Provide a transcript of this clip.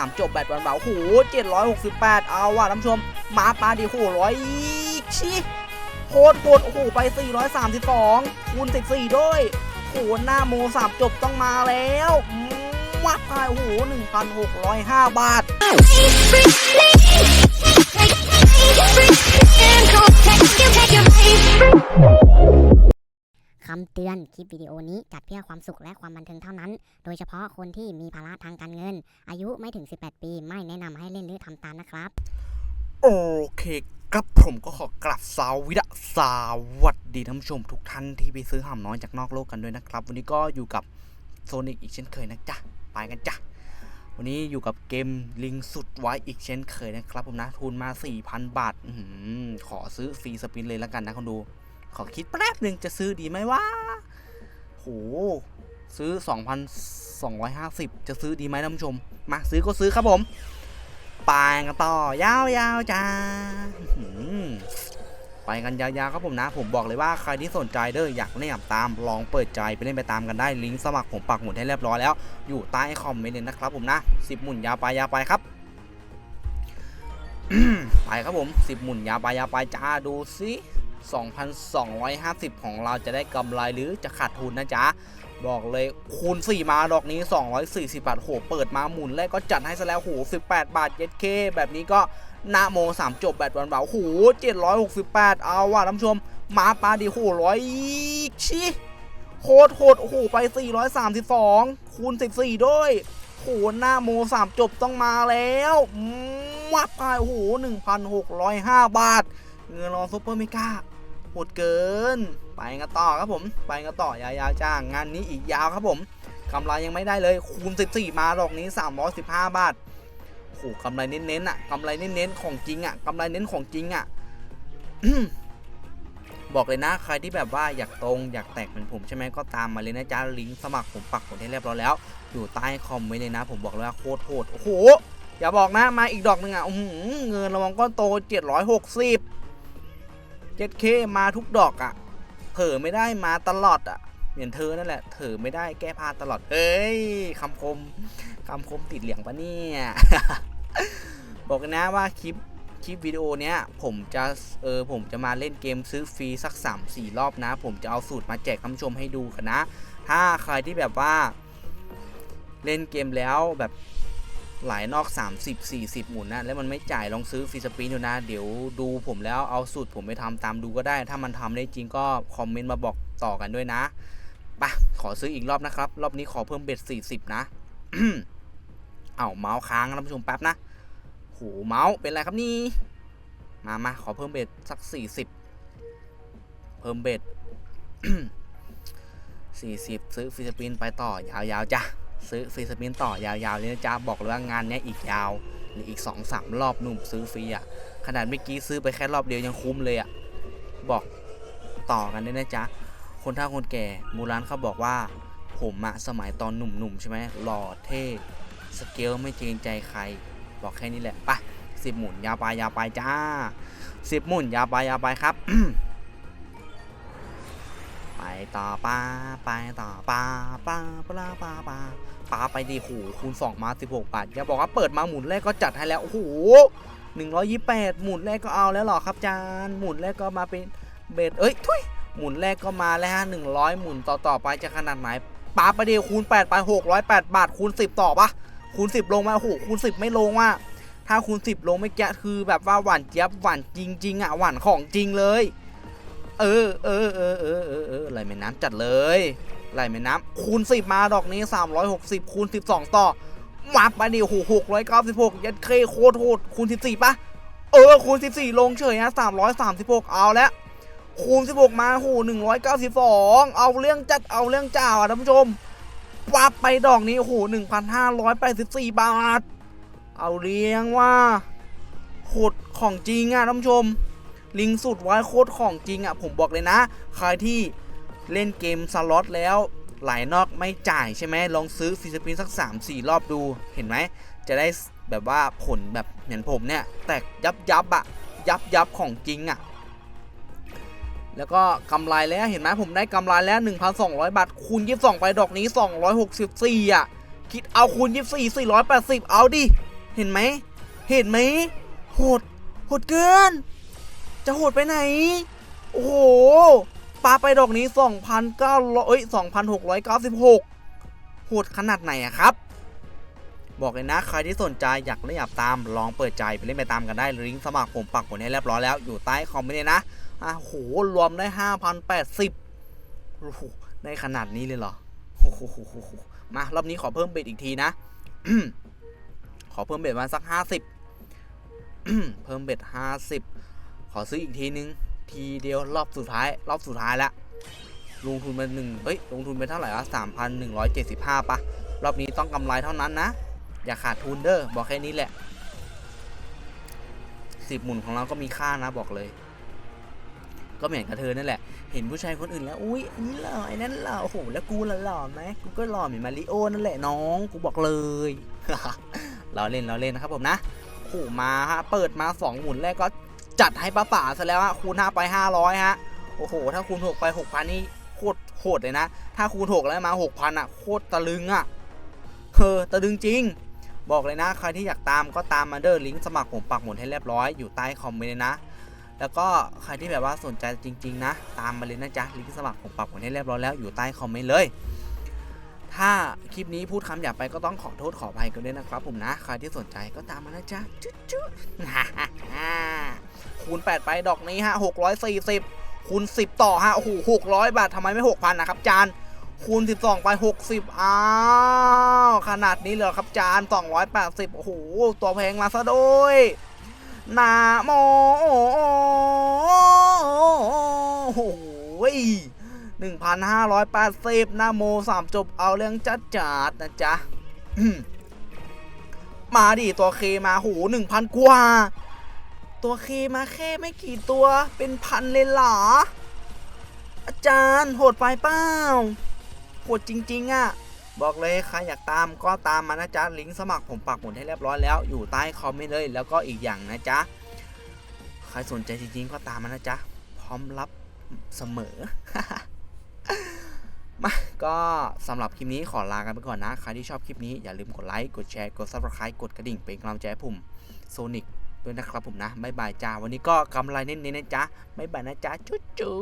3 จบแบตวันเบาโอ้โห768 เอาว่ะท่านผู้ชม มาปาดิโหร้อยชิโคตรโคตรโอ้โหไป 432คูณ14 ด้วยโอ้โหหน้าโม3จบต้องมาแล้ววัดไปโอ้โห 1,605 บาท คำเตือน คลิปวิดีโอนี้จัดเพื่อความสุขและความบันเทิงเท่านั้น โดยเฉพาะคนที่มีภาระทางการเงิน อายุไม่ถึง 18 ปี ไม่แนะนำให้เล่นหรือทำตามนะครับ โอเคครับผมก็ขอกลับสาวิดะสวัสดีท่านผู้ชมทุกท่านที่ไปซื้อห่ำน้อยจากนอกโลกกันด้วยนะครับ วันนี้ก็อยู่กับโซนิกอีกเช่นเคยนะจ๊ะ ไปกันจ้ะ วันนี้อยู่กับเกมลิงสุดไว้อีกเช่นเคยนะครับผมนะทุนมา 4,000 บาทอขอซื้อฟรีสปินเลยแล้วกันนะคนดู ขอคิดแป๊บหนึ่งจะซื้อดีไหมวะโห ซื้อ 2,250 จะซื้อดีไหมท่านผู้ชม มาซื้อก็ซื้อครับผมไปกันต่อยาวๆจ้าไปกันยาวๆครับผมนะ ผมบอกเลยว่าใครที่สนใจเด้ออยากเล่นตามลองเปิดใจไปเล่นไปตามกันได้ลิงก์สมัครผมปักหมุดให้เรียบร้อยแล้ว อยู่ใต้คอมเมนต์เลยนะครับผมนะสิบหมุนยาวไปยาวไปครับไปครับผมสิบหมุนยาวไปยาวไปจ้าดูสิ 2,250 ของเราจะได้กำไรหรือจะขาดทุนนะจ๊ะ บอกเลยคูณ 4 มาดอกนี้ 240 บาทโหเปิดมาหมุนแรกก็จัดให้ซะแล้วโห18 บาทเย็ดเคแบบนี้ก็นาโม 3 จบแบตวันเบาโห768 เอาว่ะท่านผู้ชมมาปาดิโหร้อยชิโคตรโหดโอ้โหไป 432 คูณ 14 ด้วยโหหน้าโม 3 จบต้องมาแล้วมัดไปโอ้โห 1,605 บาท เงินรอซุปเปอร์เมกา โหดเกิน ไปกันต่อครับผม ไปกันต่อยาวๆจ้างงานนี้อีกยาวครับผมกำไรยังไม่ได้เลยคูณ 14 มาดอกนี้ 315 บาทโหกำไรเน้นๆอะกำไรเน้นๆของจริงอะกำไรเน้นของจริงอะบอกเลยนะใครที่แบบว่าอยากตรงอยากแตกเหมือนผมใช่ไหมก็ตามมาเลยนะจ๊ะลิงก์สมัครผมปักหมุดให้เรียบร้อยแล้ว อยู่ใต้คอมไว้เลยนะ ผมบอกเลยว่าโคตรโหดโอ้โหอย่าบอกนะมาอีกดอกหนึ่งอะเงินระวังก้อนโต 760 7K มาทุกดอกอะเผลอไม่ได้มาตลอดอะเหมือนเธอนั่นแหละเผลอไม่ได้แก้พลาตลอดเฮ้ยคำคมคำคมติดเหลียงปะเนี่ยบอกนะว่าคลิปคลิปวิดีโอเนี้ยผมจะเออผมจะมาเล่นเกมซื้อฟรีสัก 3-4 รอบนะ ผมจะเอาสูตรมาแจกท่านผู้ชมให้ดูกันนะ ถ้าใครที่แบบว่า เล่นเกมแล้วแบบ หลายนอก 30 40 หมุนนะแล้วมันไม่จ่ายลองซื้อฟรีสปินดูนะ เดี๋ยวดูผมแล้วเอาสูตรผมไปทำตามดูก็ได้ ถ้ามันทำได้จริงก็คอมเมนต์มาบอกต่อกันด้วยนะไปะขอซื้ออีกรอบนะครับ รอบนี้ขอเพิ่มเบ็ด 40 นะเอาเมาส์ค้างนะท่านผู้ชมแป๊บนะโหเมาส์เป็นไรครับนี่ มามาขอเพิ่มเบ็ดสัก 40 เพิ่มเบ็ด40 ซื้อฟรีสปินไปต่อยาวๆจ้ะ ซื้อฟรีสปินต่อยาวๆเลยนะจ๊ะบอกเลยว่างานเนี้ยอีกยาวหรืออีก2 3รอบหนุ่มซื้อฟรีอะขนาดเมื่อกี้ซื้อไปแค่รอบเดียวยังคุ้มเลยอะบอกต่อกันด้วยนะจ๊ะคนเฒ่าคนแก่โบราณเขาบอกว่า ผมอะสมัยตอนหนุ่มๆใช่ไหมหล่อเท่สเกลไม่เกรงใจใคร บอกแค่นี้แหละไปสิบหมุนยาไปยาไปจ้าสิบหมุนยาไปยาไปครับ ต่อป้าไปต่อป้าป้าปลาป้าป้าป้าไปดีโหคูณ2มา16บาทอย่าบอกว่าเปิดมาหมุนแรกก็จัดให้แล้วโอ้โห128 หมุนแรกก็เอาแล้วหรอครับจานหมุนแรกก็มาเป็นเบ็ดเอ้ยทุยหมุนแรกก็มาแล้วฮะ100 หมุนต่อต่อไปจะขนาดไหนป้าไปดีคูณ8ไป608 บาทคูณ 10 ต่อปะคูณ 10 ลงมาโอ้โหคูณ 10 ไม่ลงว่ะถ้าคูณ 10 ลงไม่แกะคือแบบว่าหวานเจี๊ยบหวานจริงๆอะหวานของจริงเลย เออเออเออเออเออเออไหลแม่น้ำจัดเลยไหลแม่น้ำคูณ10มาดอกนี้360คูณ12ต่อมาไปดิโห696ยัดเคโคตรโหดคูณ14ปะเออคูณ14ลงเฉยฮะ336เอาแล้วคูณ16มาโห192เอาเรื่องจัดเอาเรื่องจ้าอะท่านผู้ชมปับไปดอกนี้โอ้โห1,584บาท เอาเลี้ยงว่าโหดของจริงอะท่านผู้ชม ลิงสุดว้โคตรของจริงอะผมบอกเลยนะ ใครที่เล่นเกมสล็อตแล้วหลายนอกไม่จ่ายใช่ไหมลองซื้อฟิสปินสัก 3-4 รอบดูเห็นไหม จะได้แบบว่าผลแบบเหมือนผมเนี่ย แตกยับยับอะยับยับของจริงอะแล้วก็กำไรแล้วเห็นไหมผมได้กำไรแล้ว 1,200 บาท คูณ 22 ไปดอกนี้ 264อะคิดเอาคูณ 24 480 เอาดิ เห็นไหม เห็นไหมโหดโหดเกิน จะโหดไปไหน โอ้โหปาไปดอกนี้ 2,900เอ้ย2,696 โหดขนาดไหนอะครับ บอกเลยนะ ใครที่สนใจอยากเล่นอยากตาม ลองเปิดใจไปเล่นไปตามกันได้ลิงก์สมัครผมปักหมดให้เรียบร้อยแล้ว อยู่ใต้คอมเมนต์เลยนะอะโห รวมได้ 5,080โอ้โหได้ขนาดนี้เลยเหรอโอ้โหมารอบนี้ขอเพิ่มเบ็ดอีกทีนะ ขอเพิ่มเบ็ดมาสัก 50 เพิ่มเบ็ด50 ขอซื้ออีกทีนึง ทีเดียวรอบสุดท้าย รอบสุดท้ายแล้วลงทุนไปหนึ่งเอ้ย ลงทุนไปเท่าไหร่วะ3,175ปะรอบนี้ต้องกำไรเท่านั้นนะ อย่าขาดทุนเด้อ บอกแค่นี้แหละสิบหมุนของเราก็มีค่านะบอกเลย ก็เหมือนกับเธอนั่นแหละ เห็นผู้ชายคนอื่นแล้ว อุ้ยอันนี้หล่อไอ้นั่นหล่อโอ้โห แล้วกูล่ะหล่อไหมกูก็หล่อเหมือนมาริโอนั่นแหละน้อง กูบอกเลยเราเล่นเราเล่นนะครับผมนะโอ้โหมาฮะ เปิดมาสองหมุนแรกก็ จัดให้ป้าป่าซะแล้วฮะคูณห้าไปห้าร้อยฮะ โอ้โห ถ้าคูณหกไปหกพันนี่โคตรโหดเลยนะ ถ้าคูณหกแล้วมาหกพันอะ โคตรตะลึงอะเออตะลึงจริง บอกเลยนะ ใครที่อยากตามก็ตามมาเดอร์ลิงก์สมัครผมปักหมุดให้เรียบร้อยอยู่ใต้คอมเมนต์เลยนะ แล้วก็ใครที่แบบว่าสนใจจริง ๆ นะ ตามมาเลยนะจ๊ะลิงก์สมัครผมปักหมุดให้เรียบร้อยแล้วอยู่ใต้คอมเมนต์เลย ถ้าคลิปนี้พูดคำหยาบไปก็ต้องขอโทษขออภัยกันด้วยนะครับผมนะ ใครที่สนใจก็ตามมานะจ๊ะจุ๊จุ๊คูณ 8 ไปดอกนี้ฮะ640 คูณ 10 ต่อฮะโอ้โห600 บาททำไมไม่ 6,000 นะครับ จาน คูณ 12 ไป 60 อ้าว ขนาดนี้เลยเหรอครับจาน 280 โอ้โห ตัวแพงมาซะด้วยนาโมโอ้โห 1,580นาโม3จบเอาเรื่องจัดจัดนะจ๊ะมาดิตัวเคมาโห1,000กว่า ตัวเคมาแค่ไม่กี่ตัวเป็นพันเลยเหรอ อาจารย์โหดไปเปล่าโหดจริง ๆอะ่ะ บอกเลยใครอยากตามก็ตามมานะจ๊ะ ลิงก์สมัครผมปักหมุดให้เรียบร้อยแล้ว อยู่ใต้คอมเมนต์เลย แล้วก็อีกอย่างนะจ๊ะ ใครสนใจจริงๆก็ตามมานะจ๊ะ พร้อมรับเสมอ มาก็สำหรับคลิปนี้ขอลากันไปก่อนนะ ใครที่ชอบคลิปนี้อย่าลืมกดไลค์ กดแชร์ กด subscribe กดกระดิ่งเป็นกำลังใจให้ผมโซนิกด้วยนะครับผมนะบ๊ายบายจ้า วันนี้ก็กำไรเน้นๆนะจ๊ะบ๊ายบายนะจ๊ะ จุ๊จุ๊